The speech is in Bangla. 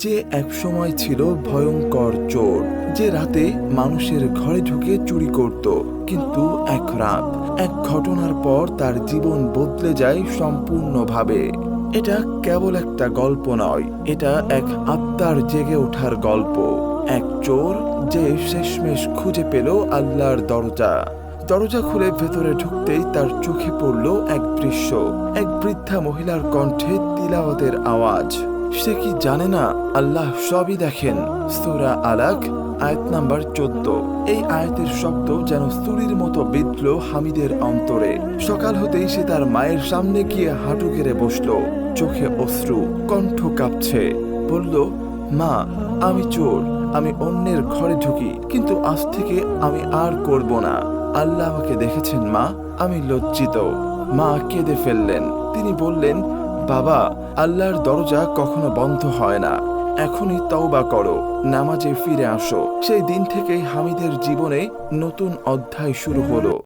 যে একসময় ছিল ভয়ঙ্কর চোর, যে রাতে মানুষের ঘরে ঢুকে চুরি করত, কিন্তু এক রাত, এক ঘটনার পর তার জীবন বদলে যায় সম্পূর্ণভাবে। এটা কেবল একটা গল্প নয়, এটা এক আত্মার জেগে ওঠার গল্প। এক চোর যে শেষমেশ খুঁজে পেল আল্লাহর দরজা। দরজা খুলে ভেতরে ঢুকতেই তার চোখে পড়ল এক দৃশ্য, এক বৃদ্ধা মহিলার কণ্ঠে তিলাওয়াতের আওয়াজ। সে কি জানে না? আল্লাহ সবই দেখেন। সূরা আলাক, আয়াত নাম্বার চোদ্দ। এই আয়াতের শব্দ যেন স্তুরির মতো বিঁধল হামিদের অন্তরে। সকাল হতেই সে তার মায়ের সামনে গিয়ে হাঁটু কেড়ে বসল। চোখে অশ্রু, কণ্ঠ কাঁপছে। বলল, মা, আমি চোর, আমি অন্যের ঘরে ঢুকি, কিন্তু আজ থেকে আমি আর করব না। আল্লাহ আমাকে দেখেছেন, মা, আমি লজ্জিত। মা কেঁদে ফেললেন। তিনি বললেন বাবা, আল্লাহর দরজা কখনো বন্ধ হয় না। এখনই তওবা করো, নামাজে ফিরে আসো। সেই দিন থেকেই হামিদের জীবনে নতুন অধ্যায় শুরু হলো।